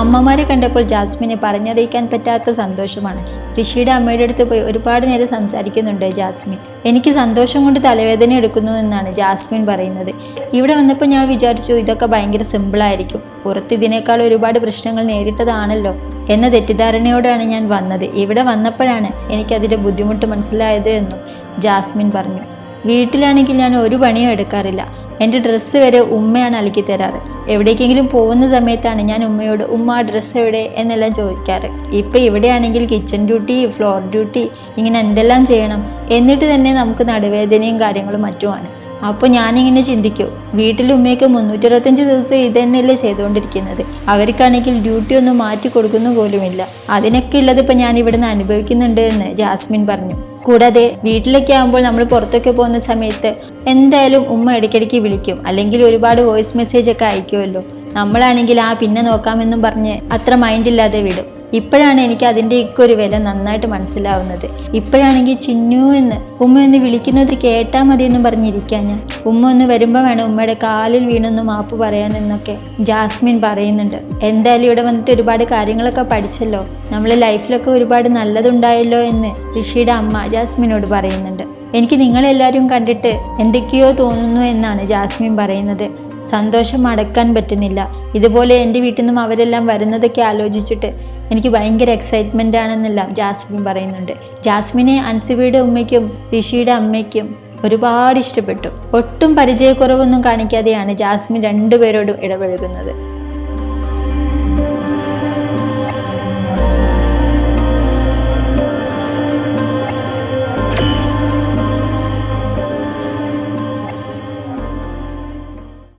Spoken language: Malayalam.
അമ്മമാരെ കണ്ടപ്പോൾ ജാസ്മിന് പറഞ്ഞറിയിക്കാൻ പറ്റാത്ത സന്തോഷമാണ്. ഋഷിയുടെ അമ്മയുടെ അടുത്ത് പോയി ഒരുപാട് നേരം സംസാരിക്കുന്നുണ്ട് ജാസ്മിൻ. എനിക്ക് സന്തോഷം കൊണ്ട് തലവേദന എടുക്കുന്നു എന്നാണ് ജാസ്മിൻ പറയുന്നത്. ഇവിടെ വന്നപ്പോൾ ഞാൻ വിചാരിച്ചു ഇതൊക്കെ ഭയങ്കര സിമ്പിളായിരിക്കും പുറത്ത് ഇതിനേക്കാൾ ഒരുപാട് പ്രശ്നങ്ങൾ നേരിട്ടതാണല്ലോ എന്ന തെറ്റിദ്ധാരണയോടാണ് ഞാൻ വന്നത്. ഇവിടെ വന്നപ്പോഴാണ് എനിക്കതിന്റെ ബുദ്ധിമുട്ട് മനസ്സിലായത് എന്നും ജാസ്മിൻ പറഞ്ഞു. വീട്ടിലാണെങ്കിൽ ഞാൻ ഒരു പണിയും എടുക്കാറില്ല. എന്റെ ഡ്രസ്സ് വരെ ഉമ്മയാണ് അലക്കി തരാറ്. എവിടേക്കെങ്കിലും പോകുന്ന സമയത്താണ് ഞാൻ ഉമ്മയോട് ഉമ്മ ഡ്രസ്സ് എവിടെ? എന്നെല്ലാം ചോദിക്കാറ്. ഇപ്പം ഇവിടെയാണെങ്കിൽ കിച്ചൺ ഡ്യൂട്ടി ഫ്ലോർ ഡ്യൂട്ടി ഇങ്ങനെ എന്തെല്ലാം ചെയ്യണം? എന്നിട്ട് തന്നെ നമുക്ക് നടുവേദനയും കാര്യങ്ങളും മറ്റുമാണ്. അപ്പോൾ ഞാനിങ്ങനെ ചിന്തിക്കും വീട്ടിൽ ഉമ്മയൊക്കെ മുന്നൂറ്ററുപത്തഞ്ച് ദിവസം ഇത് തന്നെയല്ലേ ചെയ്തുകൊണ്ടിരിക്കുന്നത്? അവർക്കാണെങ്കിൽ ഡ്യൂട്ടി ഒന്നും മാറ്റി കൊടുക്കുന്നു പോലുമില്ല. അതിനൊക്കെ ഉള്ളത് ഇപ്പം ഞാൻ ഇവിടുന്ന് അനുഭവിക്കുന്നുണ്ട് എന്ന് ജാസ്മിൻ പറഞ്ഞു. കൂടാതെ വീട്ടിലൊക്കെ ആകുമ്പോൾ നമ്മൾ പുറത്തൊക്കെ പോകുന്ന സമയത്ത് എന്തായാലും ഉമ്മ ഇടയ്ക്കിടയ്ക്ക് വിളിക്കും. അല്ലെങ്കിൽ ഒരുപാട് വോയിസ് മെസ്സേജ് ഒക്കെ അയക്കുമല്ലോ. നമ്മളാണെങ്കിൽ ആ പിന്നെ നോക്കാമെന്നും പറഞ്ഞ് അത്ര മൈൻഡില്ലാതെ വിടും. ഇപ്പോഴാണ് എനിക്ക് അതിന്റെയൊക്കെ ഒരു വില നന്നായിട്ട് മനസ്സിലാവുന്നത്. ഇപ്പോഴാണെങ്കിൽ ചിന്നു എന്ന് ഉമ്മ ഒന്ന് വിളിക്കുന്നത് കേട്ടാൽ മതി എന്നും പറഞ്ഞിരിക്കാൻ ഞാൻ. ഉമ്മ ഒന്ന് വരുമ്പോൾ വേണം ഉമ്മയുടെ കാലിൽ വീണൊന്ന് മാപ്പ് പറയാനെന്നൊക്കെ ജാസ്മിൻ പറയുന്നുണ്ട്. എന്തായാലും ഇവിടെ വന്നിട്ട് ഒരുപാട് കാര്യങ്ങളൊക്കെ പഠിച്ചല്ലോ. നമ്മൾ ലൈഫിലൊക്കെ ഒരുപാട് നല്ലതുണ്ടായല്ലോ എന്ന് ഋഷിയുടെ അമ്മ ജാസ്മിനോട് പറയുന്നുണ്ട്. എനിക്ക് നിങ്ങളെല്ലാവരും കണ്ടിട്ട് എന്തൊക്കെയോ തോന്നുന്നു എന്നാണ് ജാസ്മിൻ പറയുന്നത്. സന്തോഷം അടക്കാൻ പറ്റുന്നില്ല. ഇതുപോലെ എന്റെ വീട്ടിൽ നിന്നും അവരെല്ലാം വരുന്നതൊക്കെ ആലോചിച്ചിട്ട് എനിക്ക് ഭയങ്കര എക്സൈറ്റ്മെന്റ് ആണെന്നല്ല ജാസ്മിൻ പറയുന്നുണ്ട്. ജാസ്മിനെ അൻസിബയുടെ ഉമ്മയ്ക്കും ഋഷിയുടെ അമ്മയ്ക്കും ഒരുപാട് ഇഷ്ടപ്പെട്ടു. ഒട്ടും പരിചയക്കുറവൊന്നും കാണിക്കാതെയാണ് ജാസ്മിൻ രണ്ടുപേരോടും ഇടപഴകുന്നത്.